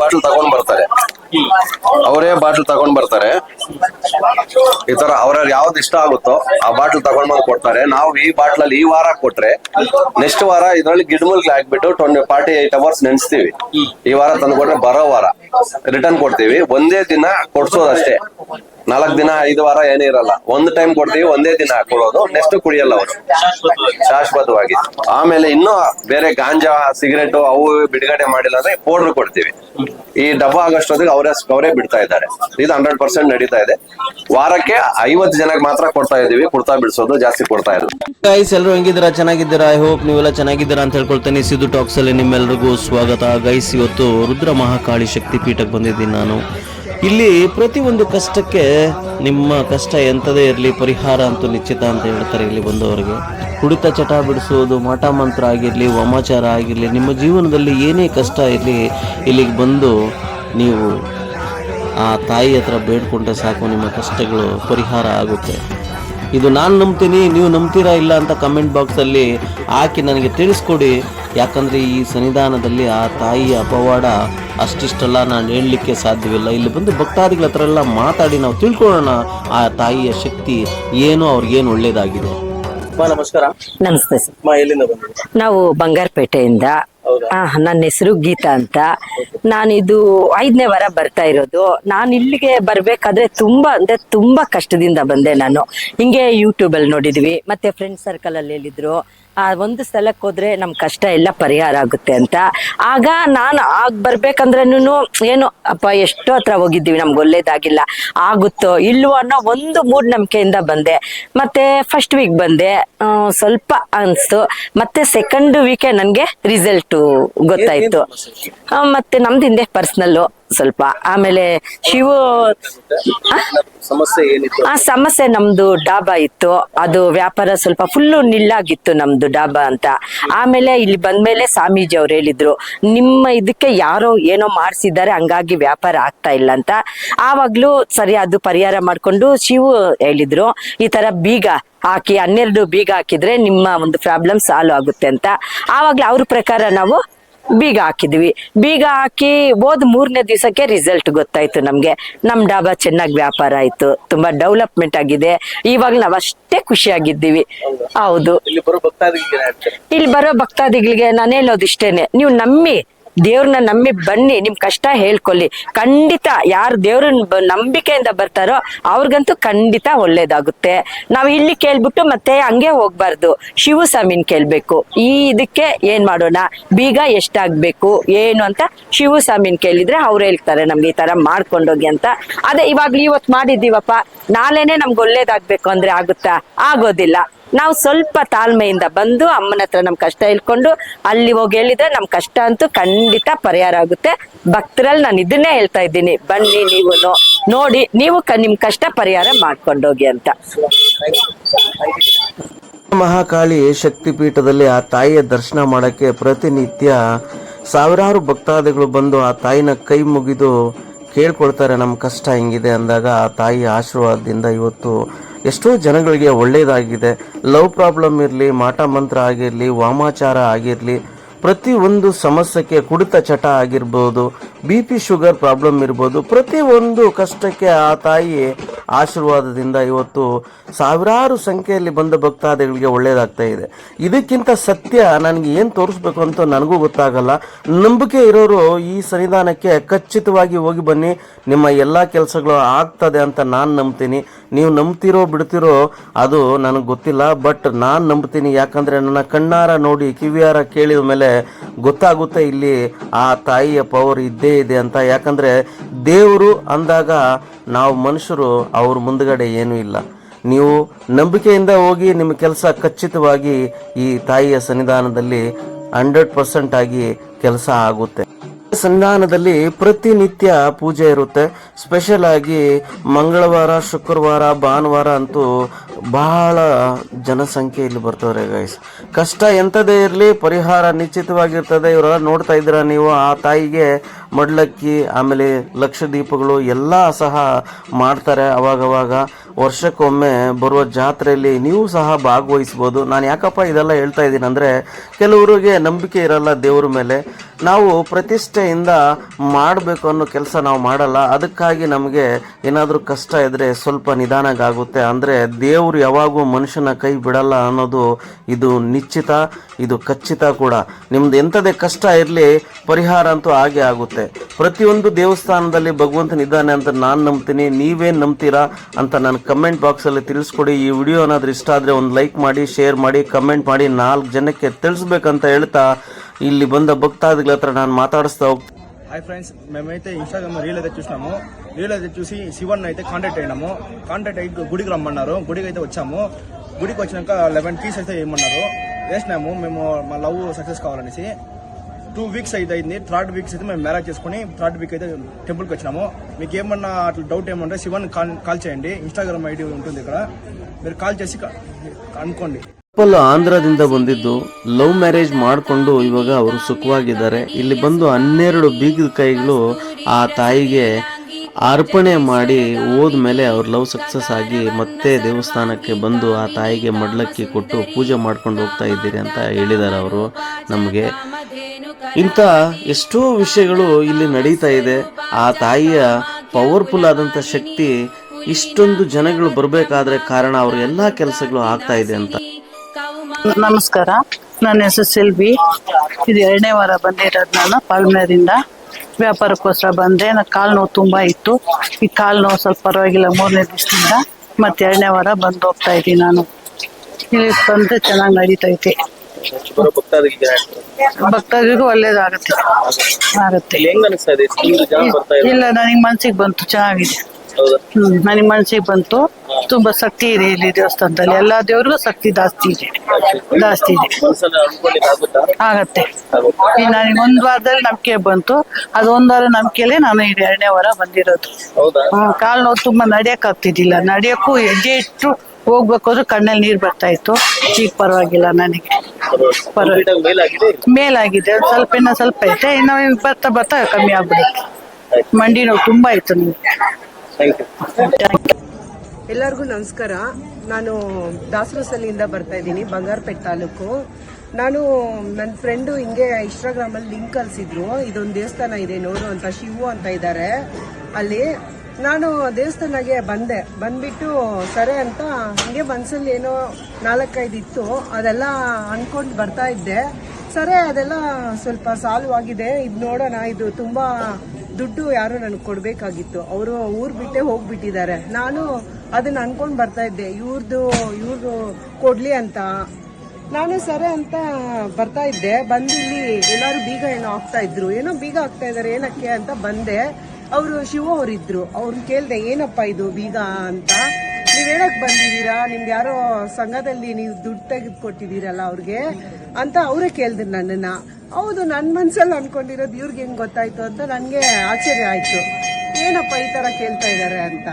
Bottle ತಗೊಂಡ್ ಬರ್ತಾರೆ. ಅವರೇ ಬಾಟ್ಲ್ ತಗೊಂಡ್ ಬರ್ತಾರೆ. ಈ ತರ ಅವ್ರ ಯಾವ್ದು ಇಷ್ಟ ಆಗುತ್ತೋ ಆ ಬಾಟ್ಲ್ ತಗೊಂಡ್ ಬಂದು ಕೊಡ್ತಾರೆ. ನಾವು ಈ ಬಾಟ್ಲ್ ಅಲ್ಲಿ ಈ ವಾರ ಕೊಟ್ರೆ ನೆಕ್ಸ್ಟ್ ವಾರ ಇದ್ರಲ್ಲಿ ಗಿಡಮೂಲಿಗೆ ಹಾಕ್ಬಿಟ್ಟು ಟ್ವೆಂಟಿ ಫಾರ್ಟಿ ಏಟ್ ಅವರ್ಸ್ ನೆನ್ಸ್ತೀವಿ. ಈ ವಾರ ತಂದು ಕೊಟ್ರೆ ಬರೋ ವಾರ. ರಿಟರ್ನ್ ಕೊಡ್ತೀವಿ. ಒಂದೇ ದಿನ ಕೊಡ್ಸೋದಷ್ಟೇ. ನಾಲ್ಕ್ ದಿನ, ಐದು ವಾರ ಏನೇ ಇರಲ್ಲ. ಒಂದ್ ಟೈಮ್ ಕೊಡ್ತೀವಿ, ಒಂದೇ ದಿನ ಕೊಡೋದು ನೆಕ್ಸ್ಟ್ ಕುಡಿಯಲ್ಲ ಅವರು. ಶಾಶ್ವತವಾಗಿ. ಆಮೇಲೆ ಇನ್ನೂ ಬೇರೆ ಗಾಂಜಾ, ಸಿಗರೇಟು ಅವು ಬಿಡುಗಡೆ ಮಾಡಿಲ್ಲ ಅಂದ್ರೆ ಪೌಡರ್ ಕೊಡ್ತೀವಿ. ಈ ಡಬ್ಬ ಆಗೋಷ್ಟೊತ್ತಿಗೆ ಅವರೇ ಅವರೇ ಬಿಡ್ತಾ ಇದ್ದಾರೆ. ಇದು ಹಂಡ್ರೆಡ್ ಪರ್ಸೆಂಟ್ ನಡೀತಾ ಇದೆ. ವಾರಕ್ಕೆ ಐವತ್ತು ಜನಕ್ಕೆ ಮಾತ್ರ ಕೊಡ್ತಾ ಇದೀವಿ ಕುಡ್ತಾ ಬಿಡಿಸೋದು, ಜಾಸ್ತಿ ಕೊಡ್ತಾ ಇರೋದು. ಗೈಸ್ ಎಲ್ಲರೂ ಹೆಂಗಿದ್ದೀರಾ? ಚೆನ್ನಾಗಿದ್ದೀರಾ? ಐ ಹೋಪ್ ನೀವೆಲ್ಲ ಚೆನ್ನಾಗಿದ್ದೀರಾ ಅಂತ ಹೇಳ್ಕೊಳ್ತೇನೆ. ಸಿದ್ದು ಟಾಕ್ಸ್ ಅಲ್ಲಿ ನಿಮ್ಮೆಲ್ಲರಿಗೂ ಸ್ವಾಗತ. ಗೈಸ್ ಇವತ್ತು ರುದ್ರ ಮಹಾಕಾಳಿ ಶಕ್ತಿ ಪೀಠಕ್ಕೆ ಬಂದಿದ್ದೀನಿ ನಾನು. ಇಲ್ಲಿ ಪ್ರತಿಯೊಂದು ಕಷ್ಟಕ್ಕೆ ನಿಮ್ಮ ಕಷ್ಟ ಎಂಥದೇ ಇರಲಿ ಪರಿಹಾರ ಅಂತೂ ನಿಶ್ಚಿತ ಅಂತ ಹೇಳ್ತಾರೆ ಇಲ್ಲಿ ಬಂದವರಿಗೆ. ಕುಡಿತ ಚಟ ಬಿಡಿಸೋದು ಮಾಟ ಮಂತ್ರ ಆಗಿರಲಿ, ವಾಮಾಚಾರ ಆಗಿರಲಿ, ನಿಮ್ಮ ಜೀವನದಲ್ಲಿ ಏನೇ ಕಷ್ಟ ಇರಲಿ, ಇಲ್ಲಿಗೆ ಬಂದು ನೀವು ಆ ತಾಯಿ ಹತ್ರ ಬೇಡ್ಕೊಂಡ್ರೆ ಸಾಕು, ನಿಮ್ಮ ಕಷ್ಟಗಳು ಪರಿಹಾರ ಆಗುತ್ತೆ. ಇದು ನಾನು ನಂಬ್ತೀನಿ ನೀವು ನಂಬ್ತೀರಾ ಇಲ್ಲ ಅಂತ ಕಮೆಂಟ್ ಬಾಕ್ಸಲ್ಲಿ ಹಾಕಿ ನನಗೆ ತಿಳಿಸ್ಕೊಡಿ. ಯಾಕಂದರೆ ಈ ಸನ್ನಿಧಾನದಲ್ಲಿ ಆ ತಾಯಿಯ ಅಪವಾಡ ಅಷ್ಟಿಷ್ಟೆಲ್ಲ ನಾನು ಹೇಳಲಿಕ್ಕೆ ಸಾಧ್ಯವಿಲ್ಲ. ಇಲ್ಲಿ ಬಂದು ಭಕ್ತಾದಿಗಳ ಹತ್ರ ಎಲ್ಲ ಮಾತಾಡಿ ನಾವು ತಿಳ್ಕೊಳ್ಳೋಣ ಆ ತಾಯಿಯ ಶಕ್ತಿ ಏನು ಅವ್ರಿಗೇನು ಒಳ್ಳೇದಾಗಿದೆ. ನಮಸ್ಕಾರ. ನಮಸ್ತೆ ಸರ್. ನಾವು ಬಂಗಾರಪೇಟೆಯಿಂದ ಆ, ನನ್ನ ಹೆಸರು ಗೀತಾ ಅಂತ. ನಾನಿದು ಐದನೇ ವಾರ ಬರ್ತಾ ಇರೋದು. ನಾನು ಇಲ್ಲಿಗೆ ಬರ್ಬೇಕಾದ್ರೆ ತುಂಬಾ ಅಂದ್ರೆ ತುಂಬಾ ಕಷ್ಟದಿಂದ ಬಂದೆ ನಾನು. ಹಿಂಗೆ ಯೂಟ್ಯೂಬ್ ಅಲ್ಲಿ ನೋಡಿದ್ವಿ ಮತ್ತೆ ಫ್ರೆಂಡ್ ಸರ್ಕಲ್ ಅಲ್ಲಿ ಹೇಳಿದ್ರು. ಆ ಒಂದು ಸ್ಥಳಕ್ಕೆ ಹೋದ್ರೆ ನಮ್ ಕಷ್ಟ ಎಲ್ಲ ಪರಿಹಾರ ಆಗುತ್ತೆ ಅಂತ. ಆಗ ನಾನು ಆಗ ಬರ್ಬೇಕಂದ್ರೂ ಏನು ಅಪ್ಪ ಎಷ್ಟೋ ಹತ್ರ ಹೋಗಿದ್ದೀವಿ ನಮ್ಗೆ ಒಳ್ಳೇದಾಗಿಲ್ಲ ಆಗುತ್ತೋ ಇಲ್ವೋ ಅನ್ನೋ ಒಂದು ಮೂಢನಂಬಿಕೆಯಿಂದ ಬಂದೆ. ಮತ್ತೆ ಫಸ್ಟ್ ವೀಕ್ ಬಂದೆ. ಸ್ವಲ್ಪ ಅನ್ಸ್ತು. ಮತ್ತೆ ಸೆಕೆಂಡ್ ವೀಕೆ ನನಗೆ ರಿಸಲ್ಟ್ ಗೊತ್ತಾಯ್ತು. ಮತ್ತೆ ನಮ್ದು ಹಿಂದೆ ಪರ್ಸ್ನಲ್ಲು ಸ್ವಲ್ಪ. ಆಮೇಲೆ ಶಿವು ಆ? ಸಮಸ್ಯೆ ಏನಿತ್ತು? ಆ ಸಮಸ್ಯೆ ನಮ್ದು ಡಾಬಾ ಇತ್ತು. ಅದು ವ್ಯಾಪಾರ ಸ್ವಲ್ಪ ಫುಲ್ಲು ನಿಲ್ಲಾಗಿತ್ತು ನಮ್ದು ಡಾಬಾ ಅಂತ. ಆಮೇಲೆ ಇಲ್ಲಿ ಬಂದ್ಮೇಲೆ ಸ್ವಾಮೀಜಿ ಅವ್ರು ಹೇಳಿದ್ರು ನಿಮ್ಮ ಇದಕ್ಕೆ ಯಾರೋ ಏನೋ ಮಾಡಿಸಿದ್ದಾರೆ ಹಂಗಾಗಿ ವ್ಯಾಪಾರ ಆಗ್ತಾ ಇಲ್ಲ ಅಂತ. ಆವಾಗ್ಲೂ ಸರಿ ಅದು ಪರಿಹಾರ ಮಾಡ್ಕೊಂಡು ಶಿವು ಹೇಳಿದ್ರು ಈ ತರ ಬೀಗ ಹಾಕಿ ಹನ್ನೆರಡು ಬೀಗ ಹಾಕಿದ್ರೆ ನಿಮ್ಮ ಒಂದು ಪ್ರಾಬ್ಲಮ್ ಸಾಲ್ವ್ ಆಗುತ್ತೆ ಅಂತ. ಆವಾಗ್ಲೇ ಅವ್ರ ಪ್ರಕಾರ ನಾವು ಬೀಗ ಹಾಕಿದ್ವಿ. ಬೀಗ ಹಾಕಿ ಹೋದ್ ಮೂರನೇ ದಿವಸಕ್ಕೆ ರಿಸಲ್ಟ್ ಗೊತ್ತಾಯ್ತು ನಮ್ಗೆ. ನಮ್ ಡಾಬಾ ಚೆನ್ನಾಗಿ ವ್ಯಾಪಾರ ಆಯ್ತು. ತುಂಬಾ ಡೆವಲಪ್ಮೆಂಟ್ ಆಗಿದೆ. ಇವಾಗ ನಾವ್ ಅಷ್ಟೇ ಖುಷಿಯಾಗಿದ್ದೀವಿ. ಹೌದು. ಇಲ್ಲಿ ಬರೋ ಭಕ್ತಾದಿಗಳಿಗೆ ನಾನು ಹೇಳೋದು ಇಷ್ಟೇನೆ. ನೀವು ನಂಬಿ. ದೇವ್ರನ್ನ ನಂಬಿ ಬನ್ನಿ, ನಿಮ್ ಕಷ್ಟ ಹೇಳ್ಕೊಳ್ಳಿ. ಖಂಡಿತ ಯಾರು ದೇವ್ರನ್ನ ನಂಬಿಕೆಯಿಂದ ಬರ್ತಾರೋ ಅವ್ರಿಗಂತೂ ಖಂಡಿತ ಒಳ್ಳೇದಾಗುತ್ತೆ. ನಾವು ಇಲ್ಲಿ ಕೇಳ್ಬಿಟ್ಟು ಮತ್ತೆ ಹಂಗೆ ಹೋಗ್ಬಾರ್ದು. ಶಿವ ಸ್ವಾಮಿನ್ ಕೇಳ್ಬೇಕು. ಈ ಇದಕ್ಕೆ ಏನ್ ಮಾಡೋಣ? ಬೀಗ ಎಷ್ಟಾಗ್ಬೇಕು? ಏನು ಅಂತ ಶಿವ ಸ್ವಾಮಿನ್ ಕೇಳಿದ್ರೆ ಅವ್ರು ಹೇಳ್ತಾರೆ ನಮ್ಗೆ ಈ ತರ ಮಾಡ್ಕೊಂಡೋಗಿ ಅಂತ. ಅದೇ ಇವಾಗ್ಲೂ ಇವತ್ತು ಮಾಡಿದ್ದೀವಪ್ಪ. ನಾಳೆನೆ ನಮ್ಗೆ ಒಳ್ಳೇದಾಗ್ಬೇಕು ಅಂದ್ರೆ ಆಗುತ್ತಾ? ಆಗೋದಿಲ್ಲ. ನಾವು ಸ್ವಲ್ಪ ತಾಳ್ಮೆಯಿಂದ ಬಂದು ಅಮ್ಮನ ಹತ್ರ ನಮ್ ಕಷ್ಟ ಹೇಳ್ಕೊಂಡು ಅಲ್ಲಿ ಹೋಗಿ ಹೇಳಿದ್ರೆ ನಮ್ ಕಷ್ಟ ಅಂತೂ ಖಂಡಿತ ಪರಿಹಾರ ಆಗುತ್ತೆ. ಭಕ್ತರಲ್ಲಿ ನಾನು ಇದನ್ನೇ ಹೇಳ್ತಾ ಇದ್ದೀನಿ. ಬನ್ನಿ ನೀವು ನೋಡಿ ನೀವು ನಿಮ್ಮ ನಿಮ್ ಕಷ್ಟ ಪರಿಹಾರ ಮಾಡ್ಕೊಂಡೋಗಿ ಅಂತ. ಮಹಾಕಾಳಿ ಶಕ್ತಿಪೀಠದಲ್ಲಿ ಆ ತಾಯಿಯ ದರ್ಶನ ಮಾಡಕ್ಕೆ ಪ್ರತಿನಿತ್ಯ ಸಾವಿರಾರು ಭಕ್ತಾದಿಗಳು ಬಂದು ಆ ತಾಯಿನ ಕೈ ಮುಗಿದು ಕೇಳ್ಕೊಳ್ತಾರೆ ನಮ್ಮ ಕಷ್ಟ ಹೆಂಗಿದೆ ಅಂದಾಗ ಆ ತಾಯಿ ಆಶೀರ್ವಾದದಿಂದ ಇವತ್ತು ಎಷ್ಟೋ ಜನಗಳಿಗೆ ಒಳ್ಳೆಯದಾಗಿದೆ ಲವ್ ಪ್ರಾಬ್ಲಮ್ ಇರಲಿ, ಮಾಟ ಮಂತ್ರ ಆಗಿರಲಿ, ವಾಮಾಚಾರ ಆಗಿರಲಿ, ಪ್ರತಿ ಒಂದು ಸಮಸ್ಯೆಗೆ ಕುಡಿತ ಚಟ ಆಗಿರ್ಬೋದು ಬಿ ಪಿ ಶುಗರ್ ಪ್ರಾಬ್ಲಮ್ ಇರ್ಬೋದು, ಪ್ರತಿ ಒಂದು ಕಷ್ಟಕ್ಕೆ ಆ ತಾಯಿ ಆಶೀರ್ವಾದದಿಂದ ಇವತ್ತು ಸಾವಿರಾರು ಸಂಖ್ಯೆಯಲ್ಲಿ ಬಂದ ಭಕ್ತಾದಿಗಳಿಗೆ ಒಳ್ಳೆಯದಾಗ್ತಾ ಇದೆ. ಇದಕ್ಕಿಂತ ಸತ್ಯ ನನಗೆ ಏನು ತೋರಿಸ್ಬೇಕು ಅಂತ ನನಗೂ ಗೊತ್ತಾಗಲ್ಲ. ನಂಬಿಕೆ ಇರೋರು ಈ ಸನ್ನಿಧಾನಕ್ಕೆ ಖಚಿತವಾಗಿ ಹೋಗಿ ಬನ್ನಿ. ನಿಮ್ಮ ಎಲ್ಲ ಕೆಲಸಗಳು ಆಗ್ತದೆ ಅಂತ ನಾನು ನಂಬ್ತೀನಿ. ನೀವು ನಂಬ್ತಿರೋ ಬಿಡ್ತಿರೋ ಅದು ನನಗೆ ಗೊತ್ತಿಲ್ಲ ಬಟ್ ನಾನು ನಂಬ್ತೀನಿ. ಯಾಕಂದರೆ ನನ್ನ ಕಣ್ಣಾರ ನೋಡಿ, ಕಿವಿಯಾರ ಕೇಳಿದ ಮೇಲೆ ಗೊತ್ತಾಗುತ್ತೆ ಇಲ್ಲಿ ಆ ತಾಯಿಯ ಪವರ್ ಇದ್ದೇ ಇದೆ ಅಂತ. ಯಾಕಂದರೆ ದೇವರು ಅಂದಾಗ ನಾವು ಮನುಷ್ಯರು, ಅವ್ರ ಮುಂದಗಡೆ ಏನೂ ಇಲ್ಲ. ನೀವು ನಂಬಿಕೆಯಿಂದ ಹೋಗಿ ನಿಮ್ಮ ಕೆಲಸ ಖಚಿತವಾಗಿ ಈ ತಾಯಿಯ ಸನ್ನಿಧಾನದಲ್ಲಿ ಹಂಡ್ರೆಡ್ ಪರ್ಸೆಂಟ್ ಆಗಿ ಕೆಲಸ ಆಗುತ್ತೆ. ಸನ್ನಿಧಾನದಲ್ಲಿ ಪ್ರತಿನಿತ್ಯ ಪೂಜೆ ಇರುತ್ತೆ. ಸ್ಪೆಷಲ್ ಆಗಿ ಮಂಗಳವಾರ, ಶುಕ್ರವಾರ, ಭಾನುವಾರ ಅಂತೂ ಬಹಳ ಜನಸಂಖ್ಯೆ ಇಲ್ಲಿ ಬರ್ತಾರೆ ಗೈಸ್ ಕಷ್ಟ ಎಂಥದೇ ಇರಲಿ, ಪರಿಹಾರ ನಿಶ್ಚಿತವಾಗಿರ್ತದೆ. ಇವರೆಲ್ಲ ನೋಡ್ತಾ ಇದ್ದೀರಾ ನೀವು? ಆ ತಾಯಿಗೆ ಮಡ್ಲಕ್ಕಿ, ಆಮೇಲೆ ಲಕ್ಷ ದೀಪಗಳು ಎಲ್ಲ ಸಹ ಮಾಡ್ತಾರೆ ಅವಾಗವಾಗ. ವರ್ಷಕ್ಕೊಮ್ಮೆ ಬರುವ ಜಾತ್ರೆಯಲ್ಲಿ ನೀವು ಸಹ ಭಾಗವಹಿಸ್ಬೋದು. ನಾನು ಯಾಕಪ್ಪ ಇದೆಲ್ಲ ಹೇಳ್ತಾ ಇದ್ದೀನಿ ಅಂದರೆ, ಕೆಲವರಿಗೆ ನಂಬಿಕೆ ಇರಲ್ಲ ದೇವ್ರ ಮೇಲೆ. ನಾವು ಪ್ರತಿಷ್ಠೆಯಿಂದ ಮಾಡಬೇಕು ಅನ್ನೋ ಕೆಲಸ ನಾವು ಮಾಡಲ್ಲ. ಅದಕ್ಕಾಗಿ ನಮಗೆ ಏನಾದರೂ ಕಷ್ಟ ಇದ್ದರೆ ಸ್ವಲ್ಪ ನಿಧಾನಕ್ಕಾಗುತ್ತೆ ಅಂದರೆ ದೇವರು ಯಾವಾಗೂ ಮನುಷ್ಯನ ಕೈ ಬಿಡಲ್ಲ ಅನ್ನೋದು ಇದು ನಿಶ್ಚಿತ, ಇದು ಖಚಿತ ಕೂಡ. ನಿಮ್ದು ಎಂಥದೇ ಕಷ್ಟ ಇರಲಿ, ಪರಿಹಾರ ಅಂತೂ ಆಗೇ ಆಗುತ್ತೆ. ಪ್ರತಿಯೊಂದು ದೇವಸ್ಥಾನದಲ್ಲಿ ಭಗವಂತನಿದ್ದಾನೆ ಅಂತ ನಾನು ನಂಬ್ತೀನಿ ನೀವೇನು ನಂಬ್ತೀರಾ ಅಂತ ನನ್ನ ಕಮೆಂಟ್ ಬಾಕ್ಸಲ್ಲಿ ತಿಳಿಸ್ಕೊಡಿ ಈ ವಿಡಿಯೋ ಏನಾದರೂ ಇಷ್ಟ ಆದರೆ ಒಂದು ಲೈಕ್ ಮಾಡಿ ಶೇರ್ ಮಾಡಿ ಕಮೆಂಟ್ ಮಾಡಿ నాలుగు ಜನಕ್ಕೆ ತಿಳಿಸ್ಬೇಕಂತ ಹೇಳ್ತಾ ಇಲ್ಲಿ ಬಂದ భక్తాదుల హత్ర ನಾನು మాట్లాడుస్తా ಹೋಗ್ತೀನಿ హాయ్ ఫ్రెండ్స్ మేమైతే ఇన్స్టాగ్రామ్ రీల్ అయితే చూసినాము రీల్ అయితే చూసి శివన్ అయితే కాంటాక్ట్ అయినాము కాంటాక్ట్ అయ్యి గుడికి రమ్మన్నారు గుడికి అయితే వచ్చాము గుడికి వచ్చినాక లెవెన్ కీస్ అయితే ఏమన్నారు వేసినాము మేము మా లవ్ సక్సెస్ కావాలనేసి టూ వీక్స్ అయితే అయింది థర్డ్ వీక్స్ అయితే మేము మ్యారేజ్ చేసుకుని థర్డ్ వీక్ అయితే టెంపుల్కి వచ్చినాము మీకు ఏమన్నా అట్లా డౌట్ ఏమంటే శివన్ కాల్ కాల్ చేయండి ఇన్స్టాగ్రామ్ ఐడి ఉంటుంది ఇక్కడ మీరు కాల్ చేసి క- అనుకోండి ಕಪಲ್ ಆಂಧ್ರದಿಂದ ಬಂದಿದ್ದು ಲವ್ ಮ್ಯಾರೇಜ್ ಮಾಡಿಕೊಂಡು ಇವಾಗ ಅವರು ಸುಖವಾಗಿದ್ದಾರೆ ಇಲ್ಲಿ ಬಂದು ಹನ್ನೆರಡು ಬೀಗದ ಕೈಗಳು ಆ ತಾಯಿಗೆ ಅರ್ಪಣೆ ಮಾಡಿ ಹೋದ್ಮೇಲೆ ಅವ್ರ ಲವ್ ಸಕ್ಸಸ್ ಆಗಿ ಮತ್ತೆ ದೇವಸ್ಥಾನಕ್ಕೆ ಬಂದು ಆ ತಾಯಿಗೆ ಮಡ್ಲಕ್ಕಿ ಕೊಟ್ಟು ಪೂಜೆ ಮಾಡ್ಕೊಂಡು ಹೋಗ್ತಾ ಇದ್ದೀರಿ ಅಂತ ಹೇಳಿದ್ದಾರೆ ಅವರು ನಮಗೆ ಇಂಥ ಎಷ್ಟೋ ವಿಷಯಗಳು ಇಲ್ಲಿ ನಡೀತಾ ಇದೆ. ಆ ತಾಯಿಯ ಪವರ್ಫುಲ್ ಆದಂಥ ಶಕ್ತಿ ಇಷ್ಟೊಂದು ಜನಗಳು ಬರಬೇಕಾದ್ರೆ ಕಾರಣ ಅವ್ರ ಎಲ್ಲಾ ಕೆಲಸಗಳು ಆಗ್ತಾ ಇದೆ ಅಂತ. ನಮಸ್ಕಾರ. ನನ್ನ ಹೆಸರು ಸಿಲ್ವಿ. ಇದು ಎರಡನೇ ವಾರ ಬಂದಿರೋದು ನಾನು ಪಾಲ್ಮೇರಿಂದ ವ್ಯಾಪಾರಕ್ಕೋಸ್ಕರ ಬಂದೆ. ನನ್ನ ಕಾಲು ನೋವು ತುಂಬಾ ಇತ್ತು. ಈ ಕಾಲು ನೋವು ಸ್ವಲ್ಪ ಪರವಾಗಿಲ್ಲ, ಮೂರನೇ ದಿವಸದಿಂದ. ಮತ್ತೆ ಎರಡನೇ ವಾರ ಬಂದು ಹೋಗ್ತಾ ಇದ್ದೀನಿ ನಾನು. ಇಲ್ಲಿ ಬಂದ್ರೆ ಚೆನ್ನಾಗಿ ನಡೀತೈತೆ. ಭಕ್ತರಿಗೂ ಒಳ್ಳೇದಾಗುತ್ತೆ. ಆಗುತ್ತೆ. ಇಲ್ಲ ನನಗೆ ಮನ್ಸಿಗೆ ಬಂತು ಚೆನ್ನಾಗಿದೆ. ಹ್ಮ್ ನನಗೆ ಮನ್ಸಿಗೆ ಬಂತು. ತುಂಬಾ ಶಕ್ತಿ ಇದೆ ಇಲ್ಲಿ ದೇವಸ್ಥಾನದಲ್ಲಿ. ಎಲ್ಲಾ ದೇವ್ರಿಗೂ ಶಕ್ತಿ ಜಾಸ್ತಿ ಇದೆ. ಜಾಸ್ತಿ ಇದೆ. ಆಗತ್ತೆ? ಈ ನನಗೆ ಒಂದ್ ವಾರದಲ್ಲಿ ನಂಬಿಕೆ ಬಂತು. ಅದು ಒಂದ್ ವಾರ ನಂಬಿಕೆಲೆ ನಾನು ಇದು ಎರಡನೇ ವಾರ ಬಂದಿರೋದು. ಹ್ಮ್ ಕಾಲ್ ನೋವು ತುಂಬಾ ನಡಿಯಕ್ ಆಗ್ತಿದ್ದಿಲ್ಲ ನಡಿಯಕ್ಕೂ ಹೆಜ್ಜೆ ಇಟ್ಟು ಹೋಗ್ಬೇಕಾದ್ರೂ ಕಣ್ಣಲ್ಲಿ ನೀರು ಬರ್ತಾ ಇತ್ತು. ಈಗ ಪರವಾಗಿಲ್ಲ ನನಗೆ. ಮೇಲಾಗಿದೆ? ಸ್ವಲ್ಪ ಇನ್ನ ಸ್ವಲ್ಪ ಐತೆ. ಇನ್ನ ಬರ್ತಾ ಬರ್ತಾ ಕಮ್ಮಿ ಆಗ್ಬಿಡುತ್ತೆ. ಮಂಡಿ ನೋವು ತುಂಬಾ ಇತ್ತು ನನಗೆ ಎಲ್ಲರಿಗೂ ನಮಸ್ಕಾರ. ನಾನು ದಾಸರಸಲ್ಲಿಂದ ಬರ್ತಾ ಇದ್ದೀನಿ ಬಂಗಾರಪೇಟ್ ತಾಲೂಕು. ನಾನು ನನ್ನ ಫ್ರೆಂಡು ಹಿಂಗೆ ಇನ್ಸ್ಟಾಗ್ರಾಮಲ್ಲಿ ಲಿಂಕ್ ಕಲಿಸಿದ್ರು ಇದೊಂದು ದೇವಸ್ಥಾನ ಇದೆ ನೋಡು ಅಂತ ಶಿವು ಅಂತ ಇದ್ದಾರೆ ಅಲ್ಲಿ ನಾನು ದೇವಸ್ಥಾನಗೆ ಬಂದೆ. ಬಂದ್ಬಿಟ್ಟು, ಸರಿ ಅಂತ ಹಂಗೆ ಮನ್ಸಲ್ಲಿ ಏನೋ ನಾಲ್ಕೈದು ಇತ್ತು ಅದೆಲ್ಲ ಅನ್ಕೊಂಡು ಬರ್ತಾ ಇದ್ದೆ. ಸರಿ, ಅದೆಲ್ಲ ಸ್ವಲ್ಪ ಸಾಲ್ವ್ ಆಗಿದೆ. ಇದು ನೋಡೋಣ, ಇದು ತುಂಬಾ ದುಡ್ಡು ಯಾರು ನನಗೆ ಕೊಡಬೇಕಾಗಿತ್ತು. ಅವರು ಊರ್ ಬಿಟ್ಟೆ ಹೋಗ್ಬಿಟ್ಟಿದ್ದಾರೆ. ನಾನು ಅದನ್ನ ಅನ್ಕೊಂಡ್ ಬರ್ತಾ ಇದ್ದೆ. ಇವ್ರದ್ದು ಇವ್ರದ್ದು ಕೊಡ್ಲಿ ಅಂತ. ನಾನು ಸರಿ ಅಂತ ಬರ್ತಾ ಇದ್ದೆ. ಬಂದಿಲ್ಲಿ ಇಲ್ಲಿ ಎಲ್ಲಾರು ಬೀಗ ಏನೋ ಆಗ್ತಾ ಇದ್ರು. ಏನೋ ಬೀಗ ಆಗ್ತಾ ಇದ್ದಾರೆ ಏನಕ್ಕೆ ಅಂತ ಬಂದೆ. ಅವರು ಶಿವ ಅವರಿದ್ರು. ಅವ್ರನ್ನ ಕೇಳ್ದೆ, ಏನಪ್ಪ ಇದು ಬೀಗ ಅಂತ? ನೀವ್ ಹೇಳಕ್ ಬಂದಿದ್ದೀರಾ ನಿಮ್ಗೆ ಯಾರೋ ಸಂಘದಲ್ಲಿ ನೀವು ದುಡ್ಡು ತೆಗೆದು ಕೊಟ್ಟಿದ್ದೀರಲ್ಲ ಅವ್ರಿಗೆ ಅಂತ ಅವರೇ ಕೇಳಿದ್ರು ನನ್ನನ್ನ. ಹೌದು ನನ್ನ ಮನ್ಸಲ್ಲಿ ಅನ್ಕೊಂಡಿರೋದು ಇವ್ರಿಗೆ ಹೆಂಗ್ ಗೊತ್ತಾಯ್ತು ಅಂತ ನನ್ಗೆ ಆಶ್ಚರ್ಯ ಆಯ್ತು. ಏನಪ್ಪ ಈ ತರ ಕೇಳ್ತಾ ಇದಾರೆ? ಅಂತ.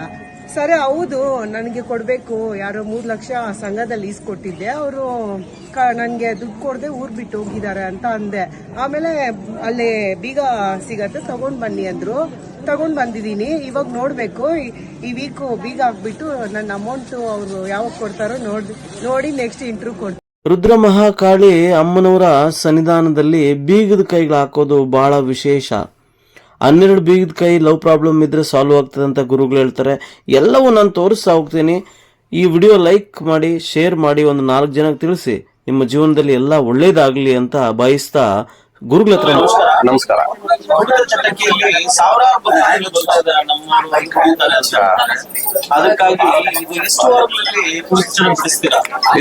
ಸರಿ, ಹೌದು, ನನಗೆ ಕೊಡಬೇಕು. ಯಾರೋ ಮೂರು ಲಕ್ಷ ಸಂಘದಲ್ಲಿ ಈಸ್ಕೊಟ್ಟಿದ್ದೆ. ಅವರು ಕ, ನನಗೆ ದುಡ್ಡು ಕೊಡದೆ ಊರ್ ಬಿಟ್ಟು ಹೋಗಿದ್ದಾರೆ ಅಂತ ಅಂದೆ. ಆಮೇಲೆ ಅಲ್ಲಿ ಬೀಗ ಸಿಗತ್ತೆ, ತಗೊಂಡ್ ಬನ್ನಿ ಅಂದ್ರು. ತಗೊಂಡ್ ಬಂದಿದ್ದೀನಿ. ಇವಾಗ ನೋಡಬೇಕು. ಈ- ವೀಕು ಬೀಗ ಹಾಕ್ಬಿಟ್ಟು ನನ್ನ ಅಮೌಂಟ್ ಅವರು ಯಾವಾಗ ಕೊಡ್ತಾರೋ ನೋಡಿ ನೋಡಿ ನೆಕ್ಸ್ಟ್ ಇಂಟ್ರ್ಯೂ ಕೊಡ್ತೀನಿ. ರುದ್ರ ಮಹಾಕಾಳಿ ಅಮ್ಮನವರ ಸನ್ನಿಧಾನದಲ್ಲಿ ಬೀಗದ ಕೈಗಳು ಹಾಕೋದು ಬಹಳ ವಿಶೇಷ. ಹನ್ನೆರಡು ಬೀಗದ ಕೈ ಲವ್ ಪ್ರಾಬ್ಲಮ್ ಇದ್ರೆ ಸಾಲ್ವ್ ಆಗ್ತದೆ ಅಂತ ಗುರುಗಳು ಹೇಳ್ತಾರೆ. ಎಲ್ಲವೂ ನಾನು ತೋರಿಸ್ತಾ ಹೋಗ್ತೀನಿ. ಈ ವಿಡಿಯೋ ಲೈಕ್ ಮಾಡಿ ಶೇರ್ ಮಾಡಿ ಒಂದು ನಾಲ್ಕು ಜನಕ್ಕೆ ತಿಳಿಸಿ. ನಿಮ್ಮ ಜೀವನದಲ್ಲಿ ಎಲ್ಲ ಒಳ್ಳೇದಾಗಲಿ ಅಂತ ಬಯಸ್ತಾ ಗುರುಗಳ ಹತ್ರ ನಮಸ್ಕಾರ.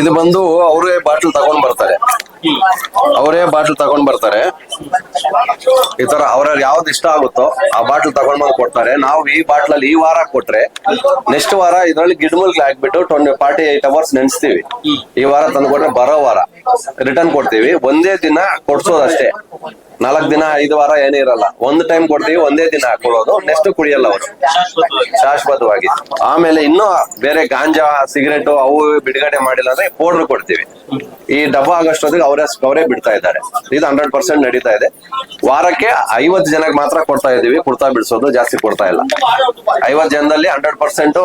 ಇದು ಬಂದು ಅವರೇ ಬಾಟ್ಲ್ ತಗೊಂಡ್ ಬರ್ತಾರೆ. ಅವರೇ ಬಾಟ್ಲ್ ತಗೊಂಡ್ ಬರ್ತಾರೆ. ಈ ತರ ಅವ್ರ ಯಾವ್ದು ಇಷ್ಟ ಆಗುತ್ತೋ ಆ ಬಾಟ್ಲ್ ತಗೊಂಡ್ ಬಂದು ಕೊಡ್ತಾರೆ. ನಾವು ಈ ಬಾಟ್ಲ್ ಅಲ್ಲಿ ಈ ವಾರ ಕೊಟ್ರೆ ನೆಕ್ಸ್ಟ್ ವಾರ ಇದ್ರಲ್ಲಿ ಗಿಡಮೂಲಿಗೆ ಹಾಕ್ಬಿಟ್ಟು ಟ್ವೆಂಟಿ ಫಾರ್ಟಿ ಏಟ್ ಅವರ್ಸ್ ನೆನೆಸ್ತೀವಿ ಈ ವಾರ ತಂದು ಕೊಟ್ರೆ ಬರೋ ವಾರ. ರಿಟರ್ನ್ ಕೊಡ್ತೀವಿ. ಒಂದೇ ದಿನ ಕೊಡ್ಸೋದಷ್ಟೇ. ನಾಲ್ಕು ದಿನ, ಐದು ವಾರ ಏನೇ ಇರಲ್ಲ. ಒಂದ್ ಟೈಮ್ ಕೊಡ್ತೀವಿ, ಒಂದೇ ದಿನ ಕೊಡೋದು ನೆಕ್ಸ್ಟ್ ಕುಡಿಯಲ್ಲ ಅವರು. ಶಾಶ್ವತವಾಗಿ. ಆಮೇಲೆ ಇನ್ನೂ ಬೇರೆ ಗಾಂಜಾ, ಸಿಗರೇಟ್ ಅವು ಬಿಡುಗಡೆ ಮಾಡಿಲ್ಲ ಅಂದ್ರೆ ಪೌಡರ್ ಕೊಡ್ತೀವಿ. ಈ ಡಬ್ಬ ಆಗಷ್ಟೊತ್ತಿಗೆ ಅವರೇ ಅವರೇ ಬಿಡ್ತಾ ಇದ್ದಾರೆ. ಇದು ಹಂಡ್ರೆಡ್ ಪರ್ಸೆಂಟ್ ನಡೀತಾ ಇದೆ. ವಾರಕ್ಕೆ ಐವತ್ತು ಜನಕ್ಕೆ ಮಾತ್ರ ಕೊಡ್ತಾ ಇದೀವಿ ಕುಡ್ತಾ ಬಿಡಿಸೋದು ಜಾಸ್ತಿ ಕೊಡ್ತಾ ಇಲ್ಲ. ಐವತ್ತು ಜನದಲ್ಲಿ ಹಂಡ್ರೆಡ್ ಪರ್ಸೆಂಟ್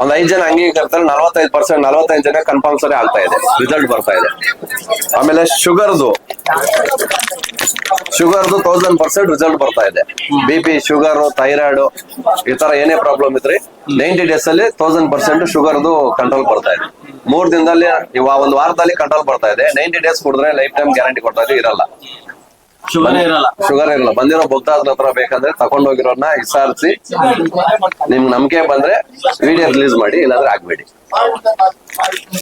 ಒಂದ್ ಐದ್ ಜನ ಅಂಗೀಕರಿಸ್ತಾರೆ ನಲವತ್ತೈದು ಪರ್ಸೆಂಟ್ ನಲವತ್ತೈದು ಜನ ಕನ್ಫರ್ಮ್ ಸರಿ ಆಗ್ತಾ ಇದೆ ರಿಸಲ್ಟ್ ಬರ್ತಾ ಇದೆ. ಆಮೇಲೆ ಶುಗರ್ದು ಶುಗರ್ದು ತೌಸಂಡ್ ಪರ್ಸೆಂಟ್ ರಿಸಲ್ಟ್ ಬರ್ತಾ ಇದೆ. ಬಿ ಪಿ ಶುಗರ್ ಥೈರಾಯ್ಡ್ ಈ ತರ ಏನೇ ಪ್ರಾಬ್ಲಮ್ ಇದ್ರಿ ನೈಂಟಿ ಡೇಸ್ ಅಲ್ಲಿ ತೌಸಂಡ್ ಪರ್ಸೆಂಟ್ ಶುಗರ್ದು ಕಂಟ್ರೋಲ್ ಬರ್ತಾ ಇದೆ. ಮೂರ್ ದಿನದಲ್ಲಿ ಇವಾಗ ಒಂದು ವಾರದಲ್ಲಿ ಕಂಟ್ರೋಲ್ ಬರ್ತಾ ಇದೆ. ನೈಂಟಿ ಡೇಸ್ ಕುಡಿದ್ರೆ ಲೈಫ್ ಟೈಮ್ ಗ್ಯಾರಂಟಿ ಕೊಡ್ತಾ ಇದೆ, ಇರಲ್ಲ. ಶುಗರ್ ಇರಲ್ಲ. ಶುಗರ್ ಇರಲ್ಲ. ಬಂದಿರೋ ಭಕ್ತಾದ್ರ ಹತ್ರ ಬೇಕಾದ್ರೆ ಹೋಗಿರೋನ್ನ ವಿಚಾರಿಸಿ ನಿಮ್ ನಂಬಿಕೆ ಬಂದ್ರೆ ವಿಡಿಯೋ ರಿಲೀಸ್ ಮಾಡಿ ಇಲ್ಲಾಂದ್ರೆ ಆಗ್ಬೇಡಿ.